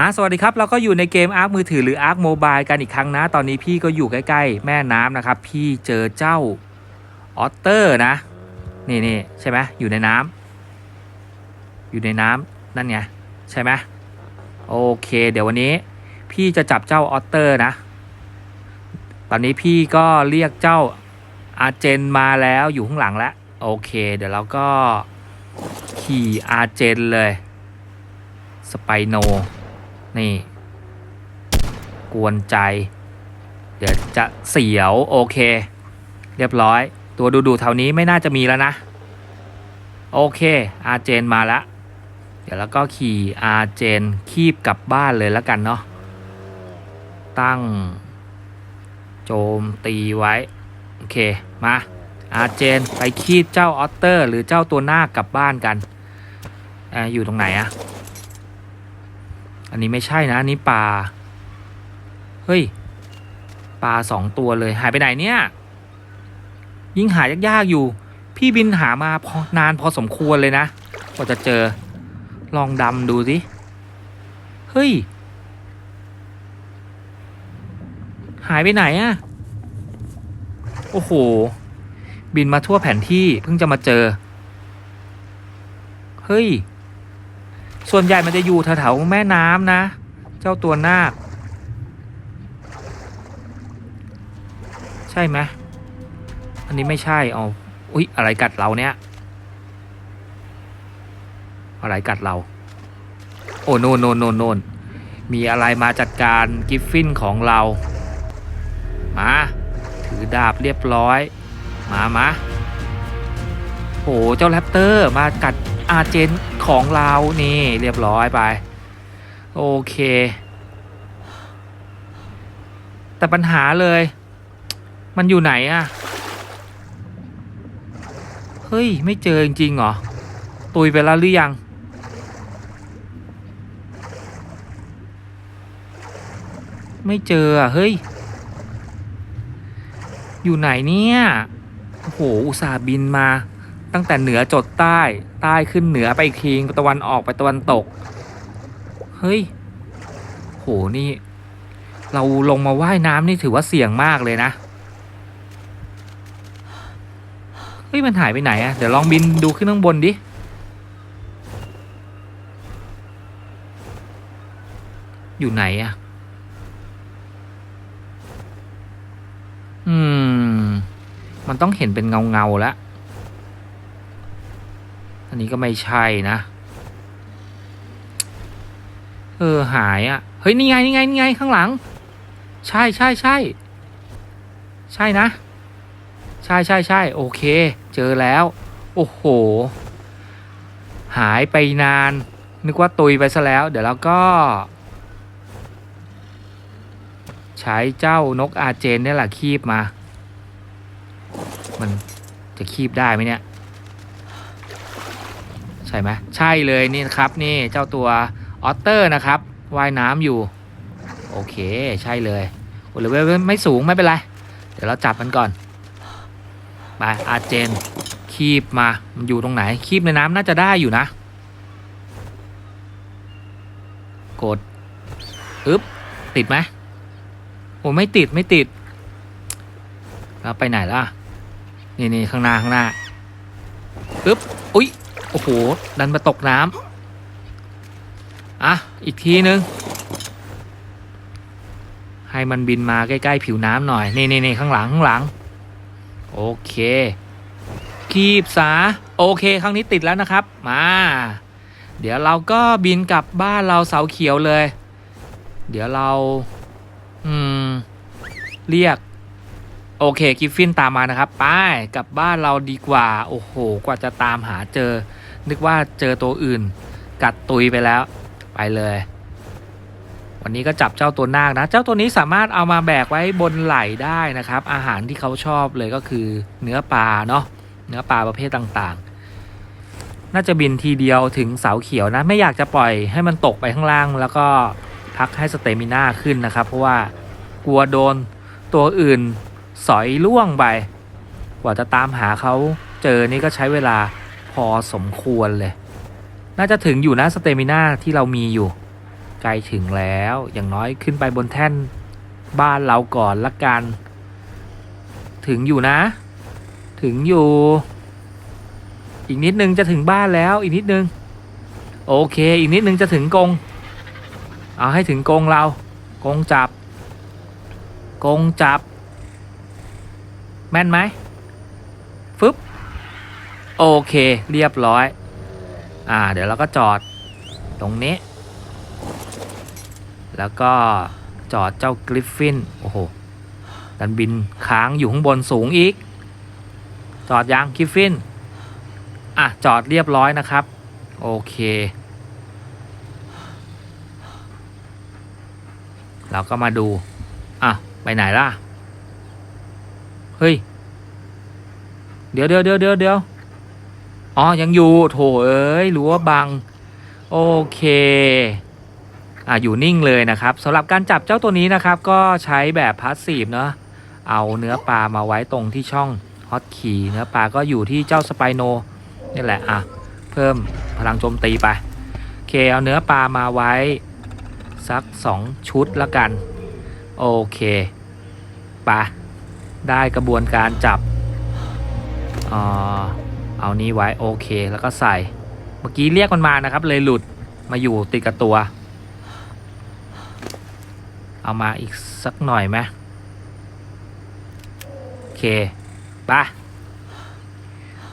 อะสวัสดีครับ เราก็อยู่ในเกมอาร์คมือถือหรืออาร์คโมบายกันอีกครั้งนะ ตอนนี้พี่ก็อยู่ใกล้ ๆ แม่น้ำนะครับ พี่เจอเจ้าออตเตอร์นะ นี่นี่ใช่ไหมอยู่ในน้ำอยู่ในน้ำนั่นไงใช่ไหมโอเค เดี๋ยววันนี้ พี่จะจับเจ้าออตเตอร์นะ ตอนนี้พี่ก็เรียกเจ้าอาเจนมาแล้วอยู่ข้างหลังแล้วโอเค เดี๋ยวเราก็ขี่อาเจนเลยสไปโน นี่ กวนใจ เดี๋ยวจะเสียว โอเค เรียบร้อย ตัวดูดูๆแถวนี้ไม่น่าจะมีแล้วนะ โอเค อาเจนมาแล้วเดี๋ยวแล้วก็ขี่อาเจนคีบกลับบ้านเลยแล้วกันเนาะตั้ง โจมตีไว้ โอเค มาอาเจนไปคีบเจ้าออตเตอร์ หรือเจ้าตัวหน้ากลับบ้านกันออยู่ตรงไหนอะ อันนี้ไม่ใช่นะอันนี้ปลา เฮ้ย ปลาสองตัวเลยหายไปไหนเนี่ย ยิ่งหายากๆอยู่ พี่บินหามาพอนานพอสมควรเลยนะกว่าจะเจอ ลองดำดูสิ เฮ้ย หายไปไหนอะโอ้โห บินมาทั่วแผนที่เพิ่งจะมาเจอ เฮ้ย ส่วนใหญ่มันจะอยู่แถวๆแม่น้ำนะ เจ้าตัวนาค ใช่ไหมอันนี้ไม่ใช่เอาอุ๊ย อะไรกัดเราเนี่ยอะไรกัดเรา โอ้โนนโนนโนนโนนมีอะไรมาจัดการกิฟฟินของเรา มา ถือดาบเรียบร้อย มามาโอ้เจ้าแรปเตอร์มากัด อาเจนของเรานี่ เรียบร้อยไป โอเค แต่ปัญหาเลย มันอยู่ไหนอะเฮ้ย ไม่เจอจริงๆเหรอ ตุยไปแล้วหรือยัง ไม่เจออะเฮ้ย อยู่ไหนเนี่ยโอ้โห อุตส่าห์บินมา ตั้งแต่เหนือจดใต้ ใต้ขึ้นเหนือไปอีกทีตะวันออกไปตะวันตก เฮ้ย โห นี่ เราลงมาว่ายน้ำนี่ถือว่าเสี่ยงมากเลยนะ เฮ้ย มันหายไปไหนอะเดี๋ยวลองบินดูขึ้นข้างบนดิ อยู่ไหนอะอืม มันต้องเห็นเป็นเงาเงาๆแล้ว นี้ก็ไม่ใช่นะ เออหายอะ่ะ เฮ้ย นี่ไง นี่ไง นี่ไง ข้างหลัง ใช่ใช่ใช่ ใช่นะ ใช่ใช่ใช่โอเค เจอแล้ว โอ้โห หายไปนาน นึกว่าตุยไปซะแล้ว เดี๋ยวเราก็ ใช้เจ้านกอาเจนนี่แหละคีบมา มันจะคีบได้ไหมเนี่ย ใช่ไหมใช่เลยนี่นะครับนี่เจ้าตัวออตเตอร์นะครับว่ายน้ำอยู่ โอเคใช่เลยโอ้เลเวลไม่สูงไม่เป็นไร เดี๋ยวเราจับมันก่อน ไปอาเจน คีบมา มันอยู่ตรงไหน คีบในน้ำน่าจะได้อยู่นะ กดอึ๊บติดไหมโอ้ไม่ติดไม่ติด แล้วไปไหนล่ะ นี่นี่ข้างหน้าข้างหน้าอึ๊บ อุ๊ย โอ้โห ดันมาตกน้ำอะ อีกทีนึง ให้มันบินมาใกล้ ๆ ผิวน้ำหน่อย นี่นี่นข้างหลังข้างหลัง โอเค คีบสา โอเค ครั้งนี้ติดแล้วนะครับ มา เดี๋ยวเราก็บินกลับบ้านเราเสาเขียวเลย เดี๋ยวเรา อืม เรียกโอเคกิฟฟินตามมานะครับ ไปกลับบ้านเราดีกว่า โอ้โห กว่าจะตามหาเจอ นึกว่าเจอตัวอื่น กัดตุยไปแล้ว ไปเลย วันนี้ก็จับเจ้าตัวนาคนะ เจ้าตัวนี้สามารถเอามาแบกไว้บนไหล่ได้นะครับ อาหารที่เขาชอบเลยก็คือเนื้อปลาเนาะเนื้อปลาประเภทต่างๆ น่าจะบินทีเดียวถึงเสาเขียวนะ ไม่อยากจะปล่อยให้มันตกไปข้างล่าง แล้วก็พักให้สเตมิน่าขึ้นนะครับ เพราะว่ากลัวโดนตัวอื่นสอยล่วงไป กว่าจะตามหาเขาเจอนี่ก็ใช้เวลา พอสมควรเลย น่าจะถึงอยู่นะสเตมิน่าที่เรามีอยู่ใกล้ถึงแล้วอย่างน้อยขึ้นไปบนแท่นบ้านเราก่อนละกัน ถึงอยู่นะ ถึงอยู่ อีกนิดนึงจะถึงบ้านแล้วอีกนิดนึง โอเค อีกนิดนึงจะถึงกง เอาให้ถึงกงเรา กงจับ กงจับ แม่นไหมฟึบ โอเค เรียบร้อย อ่า เดี๋ยวเราก็จอดตรงนี้ แล้วก็จอดเจ้ากริฟฟิน โอ้โห ดันบินค้างอยู่ข้างบนสูงอีก จอดยังกริฟฟิน อะ จอดเรียบร้อยนะครับ โอเค เราก็มาดู อะ ไปไหนล่ะ เฮ้ย เดี๋ยวเดี๋ยวเดี๋ยวเดี๋ยวเดี๋ยว อ๋อ ยังอยู่ โถเอ้ยรู้วบัง โอเคอะอยู่นิ่งเลยนะครับสำหรับการจับเจ้าตัวนี้นะครับ ก็ใช้แบบพาสซีฟเนาะเอาเนื้อปลามาไว้ตรงที่ช่องฮอตคีเนื้อปลาก็อยู่ที่เจ้าสไปโนนี่แหละอะเพิ่มพลังโจมตีไปโอเคเอาเนื้อปลามาไว้ สักสองชุดละกัน โอเคปะได้กระบวนการจับอ่อ เอานี้ไว้โอเคแล้วก็ใส่ เมื่อกี้เรียกมันมานะครับ เลยหลุดมาอยู่ติดกับตัว เอามาอีกสักหน่อยไหมโอเคปะ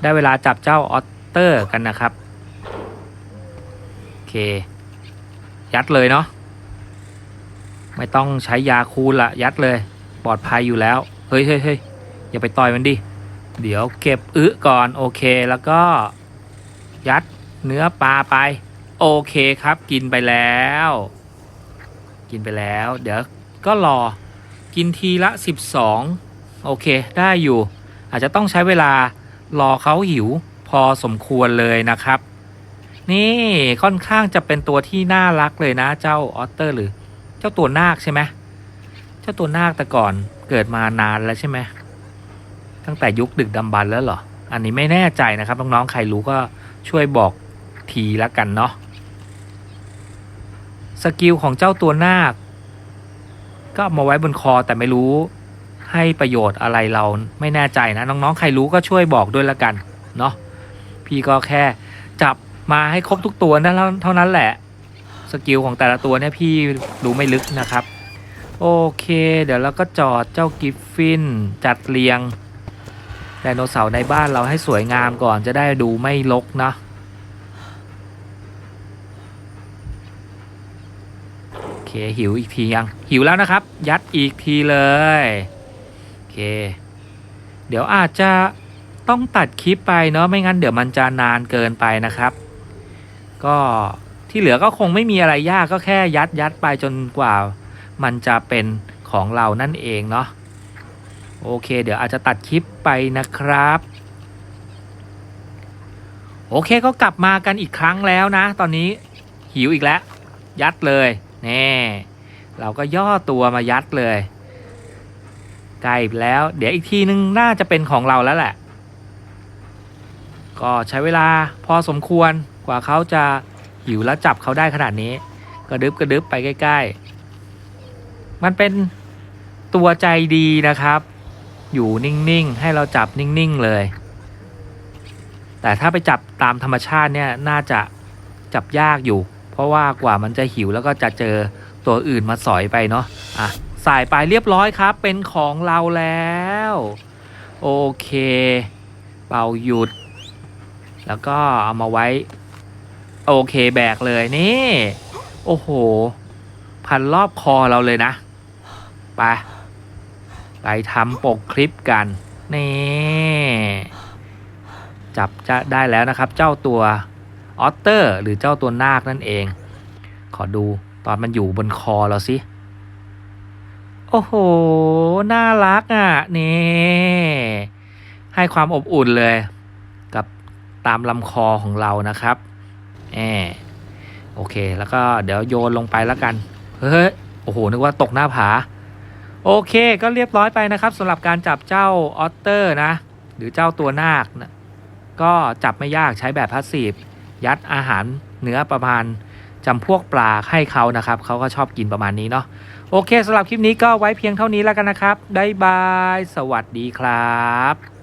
ได้เวลาจับเจ้าออตเตอร์กันนะครับโอเค ยัดเลยเนาะไม่ต้องใช้ยาคูลละยัดเลย ปลอดภัยอยู่แล้ว เฮ้ยเฮ้ยเฮ้ยอย่าไปต่อยมันดิ เดี๋ยวเก็บอึก่อนโอเคแล้วก็ยัดเนื้อปลาไป โอเคครับกินไปแล้ว กินไปแล้ว เดี๋ยวก็รอกินทีละ 12 โอเคได้อยู่ อาจจะต้องใช้เวลารอเขาหิวพอสมควรเลยนะครับ นี่ค่อนข้างจะเป็นตัวที่น่ารักเลยนะเจ้าออตเตอร์หรือ เจ้าตัวนาคใช่ไหมเจ้าตัวนาคแต่ก่อนเกิดมานานแล้วใช่ไหม ตั้งแต่ยุคดึกดำบรรพ์แล้วเหรอ อันนี้ไม่แน่ใจนะครับน้องๆใครรู้ก็ช่วยบอกทีละกันเนาะสกิลของเจ้าตัวนาค ก็มาไว้บนคอแต่ไม่รู้ให้ประโยชน์อะไรเราไม่แน่ใจนะน้องๆใครรู้ก็ช่วยบอกด้วยละกันเนาะพี่ก็แค่จับมาให้ครบทุกตัวนั่นเท่านั้นแหละ สกิลของแต่ละตัวเนี่ยพี่รู้ไม่ลึกนะครับ โอเค เดี๋ยวเราก็จอดเจ้ากิฟฟินจัดเรียง ไดโนเสาร์ในบ้านเราให้สวยงามก่อนจะได้ดูไม่ลกนะโอเคหิวอีกทียัง หิวแล้วนะครับ ยัดอีกทีเลยโอเค เดี๋ยวอาจจะต้องตัดคลิปไปเนาะไม่งั้นเดี๋ยวมันจะนานเกินไปนะครับ ก็ที่เหลือก็คงไม่มีอะไรยากก็แค่ยัดยัดไปจนกว่า มันจะเป็นของเรานั่นเองเนาะ โอเค เดี๋ยวอาจจะตัดคลิปไปนะครับ โอเคก็กลับมากันอีกครั้งแล้วนะ ตอนนี้หิวอีกแล้ว ยัดเลยแน่เราก็ย่อตัวมายัดเลยใกล้แล้ว เดี๋ยวอีกทีนึงน่าจะเป็นของเราแล้วแหละ ก็ใช้เวลาพอสมควรกว่าเขาจะหิวแล้วจับเขาได้ขนาดนี้ กระดึบกระดึบไปใกล้ ๆ มันเป็นตัวใจดีนะครับ อยู่นิ่งๆ ให้เราจับนิ่งๆเลย แต่ถ้าไปจับตามธรรมชาติเนี่ยน่าจะจับยากอยู่ เพราะว่ากว่ามันจะหิวแล้วก็จะเจอตัวอื่นมาสอยไปเนาะอะสายไปเรียบร้อยครับ เป็นของเราแล้ว โอเค เป่าหยุด แล้วก็เอามาไว้ โอเคแบกเลยนี่ โอ้โห พันรอบคอเราเลยนะ ไป ไปทำปกคลิปกันนี่จับจะได้แล้วนะครับ เจ้าตัวออตเตอร์ หรือเจ้าตัวนาคนั่นเอง ขอดูตอนมันอยู่บนคอเราสิโอ้โห น่ารักอะนี่ให้ความอบอุ่นเลย กับตามลำคอของเรานะครับแอโอเค แล้วก็เดี๋ยวโยนลงไปแล้วกัน เฮ้ย โอ้โห นึกว่าตกหน้าผา โอเค ก็เรียบร้อยไปนะครับสำหรับการจับเจ้าออตเตอร์นะ หรือเจ้าตัวนาคนะก็จับไม่ยากใช้แบบพาสซีฟยัดอาหารเนื้อประมาณจำพวกปลาให้เขานะครับ เขาก็ชอบกินประมาณนี้เนาะโอเคสำหรับคลิปนี้ก็ไว้เพียงเท่านี้แล้วกันนะครับบ๊ายบาย สวัสดีครับ